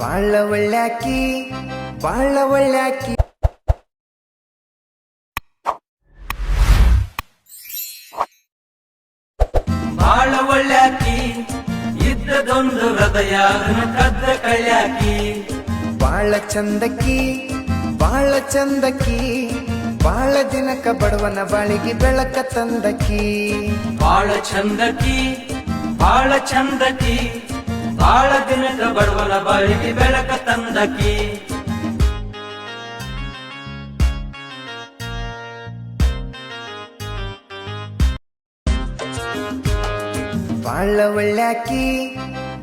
ಬಾಳ ಒಳ್ಳ್ಯಾಕಿ ಬಾಳ ಒಳ್ಳ್ಯಾಕಿ ಒಳ್ಳ್ಯಾಕಿ ಇದ್ದದೊಂದು ಹೃದಯ ಕದ್ದ ಕಳ್ಯಾಕಿ. ಬಾಳ ಚಂದಕ್ಕಿ ಬಾಳ ಚಂದಕ್ಕಿ ಬಾಳ ದಿನಕ ಬಡವನ ಬಾಳಿಗೆ ಬೆಳಕ ತಂದಕಿ ಬಾಳ ಚಂದಕಿ ಬಾಳ ಚಂದಕಿ ಬಾಳ ದಿನಕ ಬಡವನ ಬಾಳಿಗೆ ಬೆಳಕ ತಂದಕಿ ಬಾಳ ಒಳ್ಳ್ಯಾಕಿ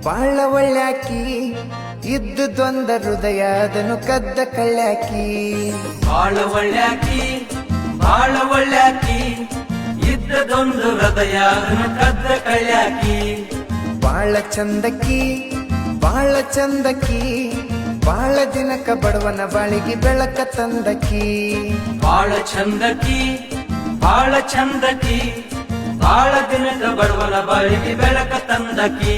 ಬಾಳ ಒಳ್ಳ್ಯಾಕಿ ಇದ್ದುದೊಂದ ಹೃದಯ ಅದನ್ನು ಕದ್ದ ಕಳ್ಳ್ಯಾಕಿ ಬಾಳ ಒಳ್ಳ್ಯಾಕಿ ಬಾಳ ಇದ್ದ ಇದ್ದದೊಂದು ಹೃದಯ ಅದನ್ನು ಕದ್ದ ಕಳ್ಳ್ಯಾಕಿ ಬಾಳ ಚಂದಕ್ಕಿ ಬಾಳ ಚಂದಕ್ಕಿ ಬಾಳ ದಿನಕ ಬಡವನ ಬಾಳಿಗೆ ಬೆಳಕ ತಂದಕಿ. ಬಾಳ ಚಂದಕಿ ಬಾಳ ಚಂದಕಿ ಬಾಳ ದಿನದ ಬಡವನ ಬಾಳಿಗೆ ಬೆಳಕ ತಂದಕಿ